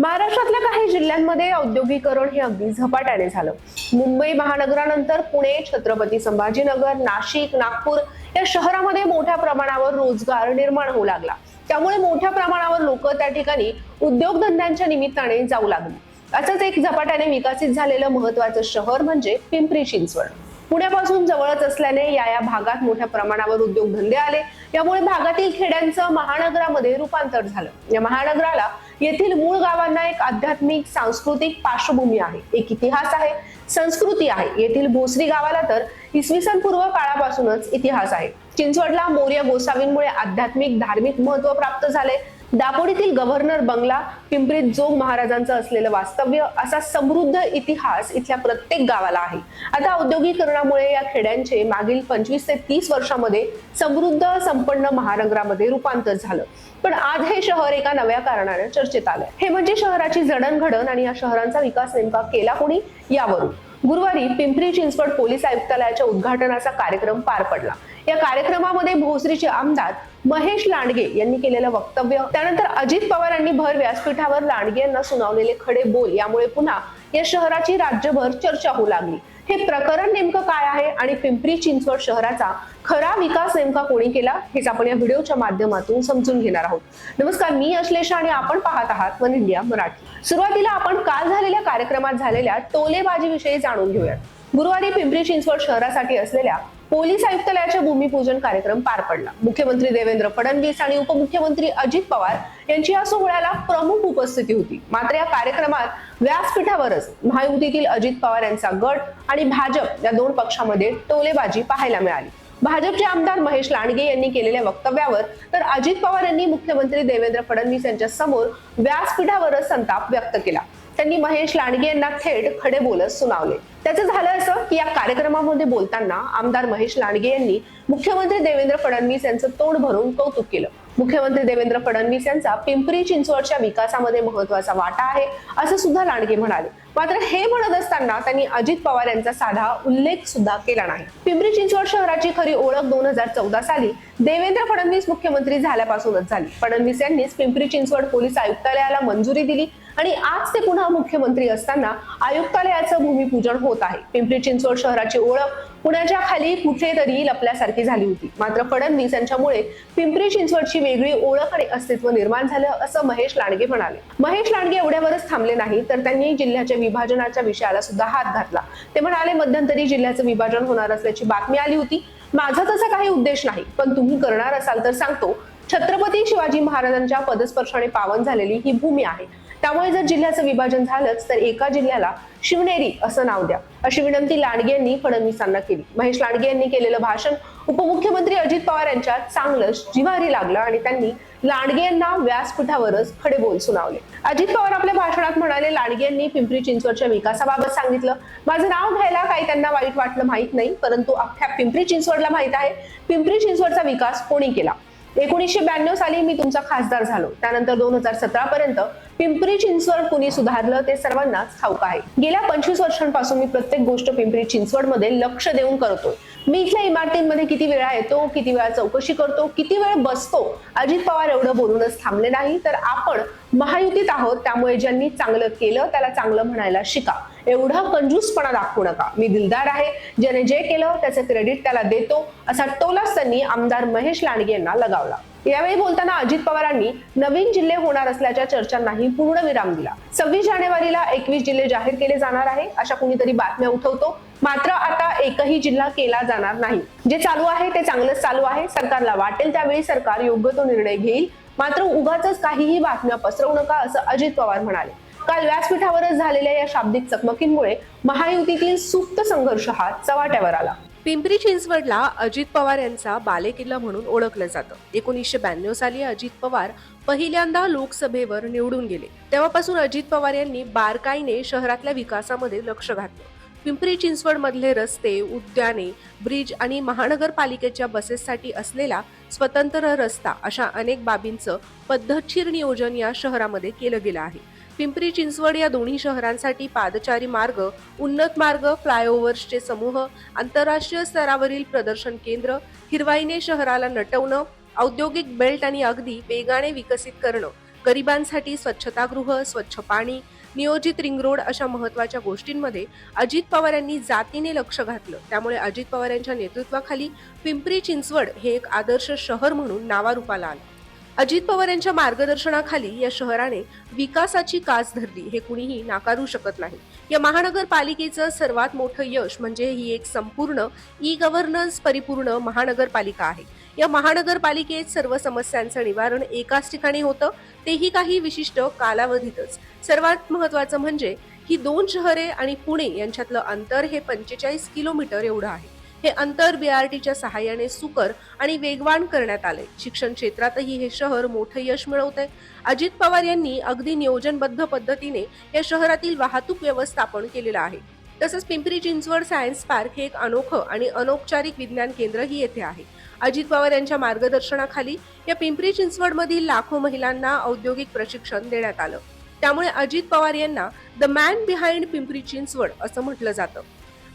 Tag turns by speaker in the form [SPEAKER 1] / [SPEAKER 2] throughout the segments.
[SPEAKER 1] महाराष्ट्रातल्या काही जिल्ह्यांमध्ये औद्योगिकरण हे अगदी झपाट्याने झालं. मुंबई महानगरानंतर पुणे छत्रपती संभाजीनगर नाशिक नागपूर या शहरामध्ये मोठ्या प्रमाणावर रोजगार निर्माण होऊ लागला. त्यामुळे मोठ्या प्रमाणावर लोक त्या ठिकाणी उद्योगधंद्यांच्या निमित्ताने जाऊ लागली. असंच एक झपाट्याने विकसित झालेलं महत्वाचं शहर म्हणजे पिंपरी चिंचवड. पुण्यापासून जवळच असल्याने या या भागात मोठ्या प्रमाणावर उद्योगधंदे आले. यामुळे भागातील खेड्यांचं महानगरामध्ये रूपांतर झालं. या महानगराला येथील मूळ गावांना एक आध्यात्मिक सांस्कृतिक पार्श्वभूमी आहे. एक इतिहास आहे संस्कृती आहे. येथील भोसरी गावाला तर इसवी सन पूर्व काळापासूनच इतिहास आहे. चिंचवडला मौर्य गोसावींमुळे आध्यात्मिक धार्मिक महत्त्व प्राप्त झाले. दापोडीतील गव्हर्नर बंगला पिंपरीत जोग महाराजांचं असलेलं वास्तव्य असा समृद्ध इतिहास इथल्या प्रत्येक गावाला आहे. आता औद्योगिकरणामुळे या खेड्यांचे मागील पंचवीस ते तीस वर्षामध्ये समृद्ध संपन्न महानगरामध्ये रूपांतर झालं. पण आज हे शहर एका नव्या कारणाने चर्चेत आलंय. हे म्हणजे शहराची जडणघडण आणि या शहरांचा विकास नेमका केला कोणी? यावरून. गुरुवारी पिंपरी चिंचवड पोलीस आयुक्तालयाच्या उद्घाटनाचा कार्यक्रम पार पडला. या कार्यक्रमामध्ये भोसरीचे आमदार महेश लांडगे यांनी केलेलं वक्तव्य. त्यानंतर अजित पवारांनी भर व्यासपीठावर लांडगे यांना सुनावलेले खडे बोल. यामुळे पुन्हा या शहराची राज्यभर चर्चा होऊ लागली. हे प्रकरण नेमकं काय आहे आणि पिंपरी चिंचवड शहराचा खरा विकास नेमका कोणी केला हेच आपण या व्हिडिओच्या माध्यमातून समजून घेणार आहोत. नमस्कार मी अश्लेषा आणि आपण पाहत आहात वन इंडिया मराठी. सुरुवातीला आपण काल झालेल्या कार्यक्रमात झालेल्या टोलेबाजीविषयी जाणून घेऊयात. गुरुवारी पिंपरी चिंचवड शहरासाठी असलेल्या पोलीस आयुक्तालयाच्या भूमिपूजन कार्यक्रम पार पडला. मुख्यमंत्री देवेंद्र फडणवीस आणि उपमुख्यमंत्री अजित पवार यांची या सोहळ्याला प्रमुख उपस्थिती होती. मात्र या कार्यक्रमात व्यासपीठावरच महायुतीतील अजित पवार यांचा गट आणि भाजप या दोन पक्षामध्ये टोलेबाजी पाहायला मिळाली. भाजपचे आमदार महेश लांडगे यांनी केलेल्या वक्तव्यावर तर अजित पवार यांनी मुख्यमंत्री देवेंद्र फडणवीस यांच्या समोर व्यासपीठावरच संताप व्यक्त केला. त्यांनी महेश लांडगे यांना थेट खडे बोलत सुनावले. त्याचं झालं असं की या कार्यक्रमामध्ये बोलताना आमदार महेश लांडगे यांनी मुख्यमंत्री देवेंद्र फडणवीस यांचं तोंड भरून कौतुक केलं. मुख्यमंत्री देवेंद्र फडणवीस यांचा पिंपरी चिंचवडच्या विकासामध्ये महत्त्वाचा वाटा आहे असं सुद्धा लांडगे म्हणाले. मात्र हे म्हणत असताना त्यांनी अजित पवार यांचा साधा उल्लेख सुद्धा केला नाही. पिंपरी चिंचवड शहराची खरी ओळख दोन हजार चौदा साली देवेंद्र फडणवीस मुख्यमंत्री झाल्यापासूनच झाली. फडणवीस यांनीच पिंपरी चिंचवड पोलीस आयुक्तालयाला मंजुरी दिली आणि आज ते पुन्हा मुख्यमंत्री असताना आयुक्तालयाचं भूमिपूजन होत आहे. पिंपरी चिंचवड शहराची ओळख पुण्याच्या खाली कुठेतरी लपल्यासारखी झाली होती. मात्र फडणवीस यांच्यामुळे पिंपरी चिंचवडची वेगळी ओळख आणि अस्तित्व निर्माण झालं असं महेश लांडगे म्हणाले. महेश लांडगे एवढ्यावरच थांबले नाही तर त्यांनी जिल्ह्याच्या विभाजनाच्या विषयाला सुद्धा हात घातला. ते म्हणाले मध्यंतरी जिल्ह्याचं विभाजन होणार असल्याची बातमी आली होती. माझा तसा काही उद्देश नाही पण तुम्ही करणार असाल तर सांगतो. छत्रपती शिवाजी महाराजांच्या पदस्पर्शाने पावन झालेली ही भूमी आहे. त्यामुळे जर जिल्ह्याचं विभाजन झालंच तर एका जिल्ह्याला शिवनेरी असं नाव द्या. अशी विनंती लांडगे यांनी फडणवीसांना केली. महेश लांडगे यांनी केलेलं भाषण उपमुख्यमंत्री अजित पवार यांच्या चांगलंच जिवारी लागलं आणि त्यांनी लांडगे यांना व्यासपीठावरच खडे बोल सुनावले. अजित पवार आपल्या भाषणात म्हणाले लांडगे यांनी पिंपरी चिंचवडच्या विकासाबाबत सांगितलं. माझं नाव घ्यायला काही त्यांना वाईट वाटलं माहीत नाही परंतु अख्ख्या पिंपरी चिंचवडला माहीत आहे. पिंपरी चिंचवडचा विकास कोणी केला? एकोणीसशे ब्याण्णव साली मी तुमचा खासदार झालो. त्यानंतर दोन हजार सतरा पर्यंत पिंपरी चिंचवड कुणी सुधारलं ते सर्वांनाच ठाऊक आहे. गेल्या पंचवीस वर्षांपासून मी प्रत्येक गोष्ट पिंपरी चिंचवडमध्ये लक्ष देऊन करतोय. मी इथल्या इमारतींमध्ये किती वेळा येतो किती वेळा चौकशी करतो किती वेळ बसतो अजित पवार एवढं बोलूनच थांबले नाही. तर आपण महायुतीत आहोत त्यामुळे ज्यांनी चांगलं केलं त्याला चांगलं म्हणायला शिका. एवढा कंजूसपणा दाखवू नका. मी दिलदार आहे. ज्याने जे केलं त्याचं क्रेडिट त्याला देतो असा टोलाच त्यांनी आमदार महेश लांडगे यांना लगावला. यावेळी बोलताना अजित पवारांनी नवीन जिल्हे होणार असल्याच्या चर्चांनाही पूर्ण विराम दिला. सव्वीस जानेवारीला एकवीस जिल्हे जाहीर केले जाणार आहे अशा कुणीतरी बातम्या उठवतो. मात्र आता एकही जिल्हा केला जाणार नाही. जे चालू आहे ते चांगलंच चालू आहे. सरकारला वाटेल त्यावेळी सरकार योग्य तो निर्णय घेईल. मात्र उगाच काहीही बातम्या पसरवू नका असं अजित पवार म्हणाले. काल व्यासपीठावरच झालेल्या या शाब्दिक चकमकींमुळे महायुतीतील सुप्त संघर्ष हा चव्हाट्यावर आला.
[SPEAKER 2] पिंपरी चिंचवडला अजित पवार यांचा बालेकिल्ला म्हणून ओळखलं जातं. एकोणीसशे ब्याण्णव साली अजित पवार पहिल्यांदा लोकसभेवर निवडून गेले. तेव्हापासून अजित पवार यांनी बारकाईने शहरातल्या विकासामध्ये लक्ष घातलं. पिंपरी चिंचवड मधले रस्ते उद्याने ब्रिज आणि महानगरपालिकेच्या बसेससाठी असलेला स्वतंत्र रस्ता अशा अनेक बाबींचं पद्धतशीर नियोजन या शहरामध्ये केलं गेलं आहे. पिंपरी चिंचवड या दोन्ही शहरांसाठी पादचारी मार्ग उन्नत मार्ग फ्लायओव्हर्सचे समूह आंतरराष्ट्रीय स्तरावरील प्रदर्शन केंद्र हिरवाईने शहराला नटवणं औद्योगिक बेल्ट आणि अगदी वेगाने विकसित करणं गरिबांसाठी स्वच्छतागृह स्वच्छ पाणी नियोजित रिंग रोड अशा महत्त्वाच्या गोष्टींमध्ये अजित पवार यांनी जातीने लक्ष घातलं. त्यामुळे अजित पवार यांच्या नेतृत्वाखाली पिंपरी चिंचवड हे एक आदर्श शहर म्हणून नावारूपाला आलं. अजित पवार यांच्या मार्गदर्शनाखाली या शहराने विकासाची कास धरली. हे कुणीही नाकारू शकत नाही. या महानगरपालिकेचं सर्वात मोठं यश म्हणजे ही एक संपूर्ण ई गव्हर्नन्स परिपूर्ण महानगरपालिका आहे. या महानगरपालिकेत सर्व समस्यांचं निवारण एकाच ठिकाणी होतं. तेही काही विशिष्ट कालावधीतच. सर्वात महत्वाचं म्हणजे ही दोन शहरे आणि पुणे यांच्यातलं अंतर हे पंचेचाळीस किलोमीटर एवढं आहे. हे अंतर बीआरटीच्या सहाय्याने सुकर आणि वेगवान करण्यात आले. शिक्षण क्षेत्रातही हे शहर मोठं यश मिळवत आहे अजित पवार यांनी अगदी नियोजनबद्ध पद्धतीने या शहरातील वाहतूक व्यवस्थापन केलेलं आहे. तसंच पिंपरी चिंचवड सायन्स पार्क हे एक अनोखं आणि अनौपचारिक विज्ञान केंद्रही येथे आहे. अजित पवार यांच्या मार्गदर्शनाखाली या पिंपरी चिंचवडमधील लाखो महिलांना औद्योगिक प्रशिक्षण देण्यात आलं. त्यामुळे अजित पवार यांना the man behind Pimpri Chinchwad असं म्हटलं जातं.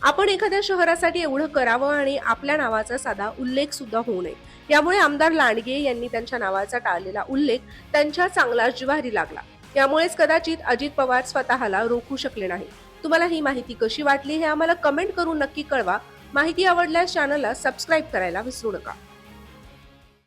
[SPEAKER 2] आपण एखाद्या शहरासाठी एवढं करावं आणि आपल्या नावाचा साधा उल्लेख सुद्धा होऊ नये. यामुळे आमदार लांडगे यांनी त्यांच्या नावाचा टाळलेला उल्लेख त्यांच्या चांगला जिवारी लागला. यामुळेच कदाचित अजित पवार स्वतःला रोखू शकले नाही. तुम्हाला ही माहिती कशी वाटली हे आम्हाला कमेंट करून नक्की कळवा. माहिती आवडल्यास चॅनलला सबस्क्राईब करायला विसरू नका.